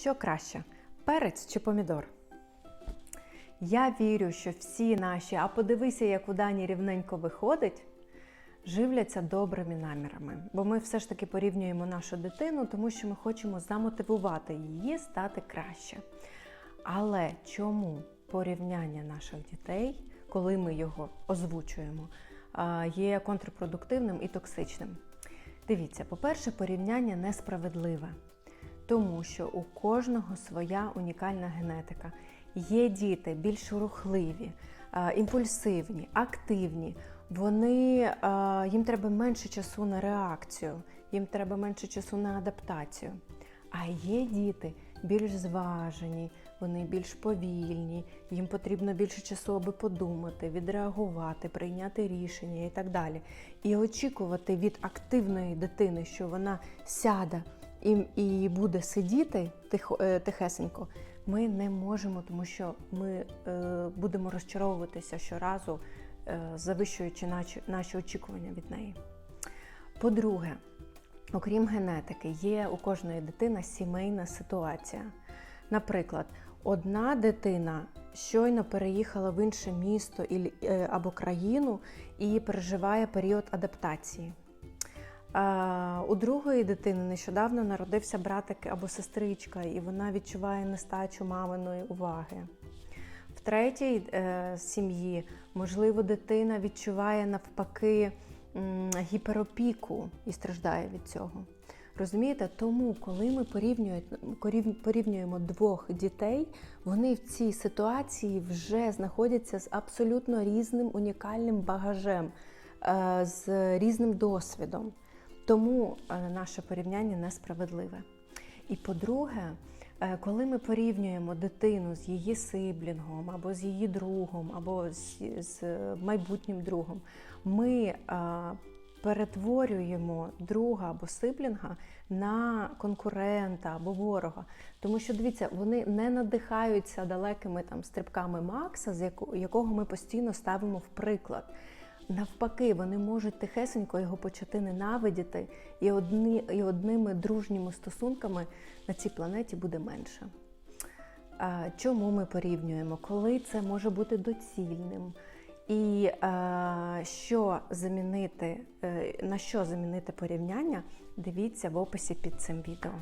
Що краще, перець чи помідор? Я вірю, що всі наші, а подивися, як у Дані рівненько виходить, живляться добрими намірами. Бо ми все ж таки порівнюємо нашу дитину, тому що ми хочемо замотивувати її стати краще. Але чому порівняння наших дітей, коли ми його озвучуємо, є контрпродуктивним і токсичним? Дивіться, по-перше, порівняння несправедливе, тому що у кожного своя унікальна генетика. Є діти більш рухливі, імпульсивні, активні. Вони, їм треба менше часу на реакцію, їм треба менше часу на адаптацію. А є діти більш зважені, вони більш повільні, їм потрібно більше часу, аби подумати, відреагувати, прийняти рішення і так далі. І очікувати від активної дитини, що вона сяде і, і буде сидіти тихо, е, тихесенько, ми не можемо, тому що ми е, будемо розчаровуватися щоразу, е, завищуючи наші, наші очікування від неї. По-друге, окрім генетики, є у кожної дитини сімейна ситуація. Наприклад, одна дитина щойно переїхала в інше місто е, або країну і переживає період адаптації. У другої дитини нещодавно народився братик або сестричка, і вона відчуває нестачу маминої уваги. В третій е, сім'ї, можливо, дитина відчуває навпаки гіперопіку і страждає від цього. Розумієте? Тому, коли ми порівнює- порівнюємо двох дітей, вони в цій ситуації вже знаходяться з абсолютно різним унікальним багажем, е, з різним досвідом. Тому е, наше порівняння несправедливе. І по-друге, е, коли ми порівнюємо дитину з її сиблінгом, або з її другом, або з, з майбутнім другом, ми е, перетворюємо друга або сиблінга на конкурента або ворога. Тому що дивіться, вони не надихаються далекими там стрибками Макса, з яко- якого ми постійно ставимо в приклад. Навпаки, вони можуть тихесенько його почати ненавидіти, і, одні, і одними дружніми стосунками на цій планеті буде менше. А, Чому ми порівнюємо? Коли це може бути доцільним? І е, що замінити, е, на що замінити порівняння, дивіться в описі під цим відео.